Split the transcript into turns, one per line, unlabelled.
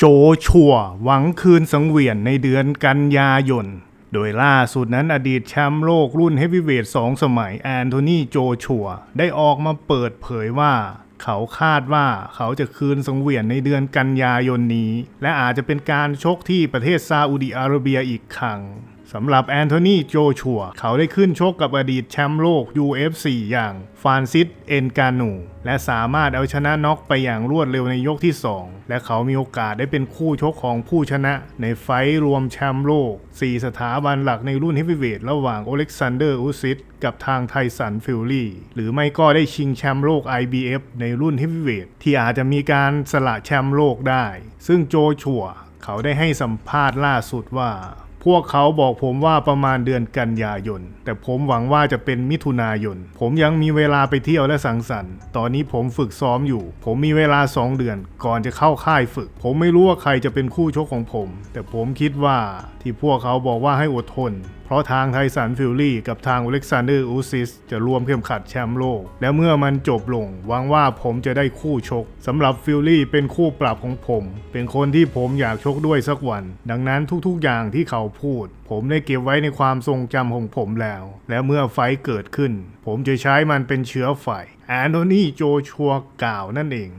โจชัวหวังคืนสังเวียนในเดือนกันยายน โดยล่าสุดนั้นอดีตแชมป์โลกรุ่นเฮฟวีเวทสองสมัยแอนโทนีโจชัวได้ออกมาเปิดเผยว่าเขาคาดว่าเขาจะคืนสังเวียนในเดือนกันยายนนี้ และอาจจะเป็นการชกที่ประเทศซาอุดิอาระเบียอีกครั้ง สำหรับแอนโทนีโจชัว เขาได้ขึ้นชกกับอดีตแชมป์โลก UFC อย่างฟานซิสเอนกานู และสามารถเอาชนะน็อกไปอย่างรวดเร็วในยกที่ 2 และเขามีโอกาสได้เป็นคู่ชกของผู้ชนะในไฟท์รวมแชมป์โลก 4 สถาบันหลักในรุ่นเฮฟวีเวทระหว่างโอเล็กซานเดอร์อุซิสกับทางไทสันฟิลลี่ หรือไม่ก็ได้ชิงแชมป์โลก IBF ในรุ่นเฮฟวีเวทที่อาจจะมีการสละแชมป์โลกได้ ซึ่งโจชัว เขาได้ให้สัมภาษณ์ล่าสุดว่า พวกเขาบอกผมว่าประมาณเดือนกันยายน แต่ผมหวังว่าจะเป็นมิถุนายน ผมยังมีเวลาไปเที่ยวและสังสรรค์ ตอนนี้ผมฝึกซ้อมอยู่ ผมมีเวลา 2 เดือน ก่อนจะเข้าค่ายฝึก ผมไม่รู้ว่าใครจะเป็นคู่ชกของผม แต่ผมคิดว่าที่พวกเขาบอกว่าให้อดทน เพราะทางไทสันฟิลลี่กับทางอเล็กซานเดอร์อูซิสจะรวมเข้มขัดแชมป์โลก และเมื่อมันจบลงหวังว่าผมจะได้คู่ชกสำหรับฟิลลี่เป็นคู่ปรับของผม เป็นคนที่ผมอยากชกด้วยสักวัน ดังนั้นทุกๆอย่างที่เขาพูด ผมได้เก็บไว้ในความทรงจำของผมแล้ว และเมื่อไฟเกิดขึ้น ผมจะใช้มันเป็นเชื้อไฟแอนโทนีโจชัวกล่าวนั่นเอง